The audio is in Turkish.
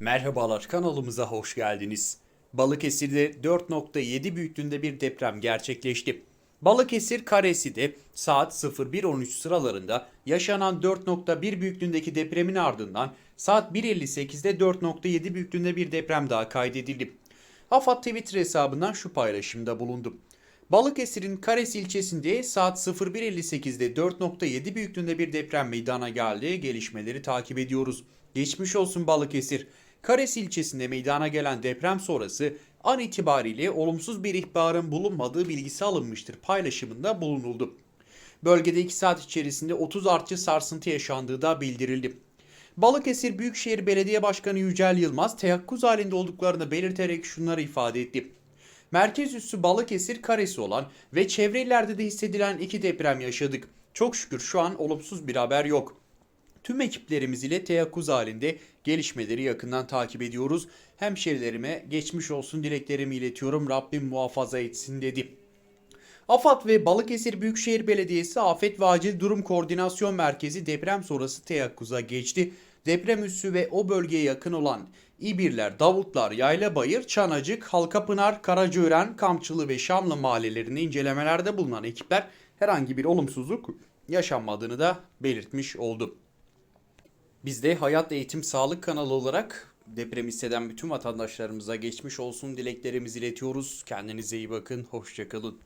Merhabalar kanalımıza hoş geldiniz. Balıkesir'de 4.7 büyüklüğünde bir deprem gerçekleşti. Balıkesir Karesi'de saat 01.13 sıralarında yaşanan 4.1 büyüklüğündeki depremin ardından saat 1.58'de 4.7 büyüklüğünde bir deprem daha kaydedildi. AFAD Twitter hesabından şu paylaşımda bulundu. Balıkesir'in Kares ilçesinde saat 01.58'de 4.7 büyüklüğünde bir deprem meydana geldi. Gelişmeleri takip ediyoruz. Geçmiş olsun Balıkesir. Kares ilçesinde meydana gelen deprem sonrası an itibariyle olumsuz bir ihbarın bulunmadığı bilgisi alınmıştır paylaşımında bulunuldu. Bölgede 2 saat içerisinde 30 artçı sarsıntı yaşandığı da bildirildi. Balıkesir Büyükşehir Belediye Başkanı Yücel Yılmaz teyakkuz halinde olduklarını belirterek şunları ifade etti. Merkez üssü Balıkesir karesi olan ve çevre illerde de hissedilen iki deprem yaşadık. Çok şükür şu an olumsuz bir haber yok. Tüm ekiplerimiz ile teyakkuz halinde gelişmeleri yakından takip ediyoruz. Hemşerilerime geçmiş olsun dileklerimi iletiyorum. Rabbim muhafaza etsin dedi. AFAD ve Balıkesir Büyükşehir Belediyesi Afet ve Acil Durum Koordinasyon Merkezi deprem sonrası teyakkuza geçti. Deprem üssü ve o bölgeye yakın olan İbirler, Davutlar, Yaylabayır, Çanacık, Halkapınar, Karacaören, Kamçılı ve Şamlı mahallelerinde incelemelerde bulunan ekipler herhangi bir olumsuzluk yaşanmadığını da belirtmiş oldu. Biz de Hayat Eğitim Sağlık kanalı olarak deprem hisseden bütün vatandaşlarımıza geçmiş olsun dileklerimizi iletiyoruz. Kendinize iyi bakın, hoşçakalın.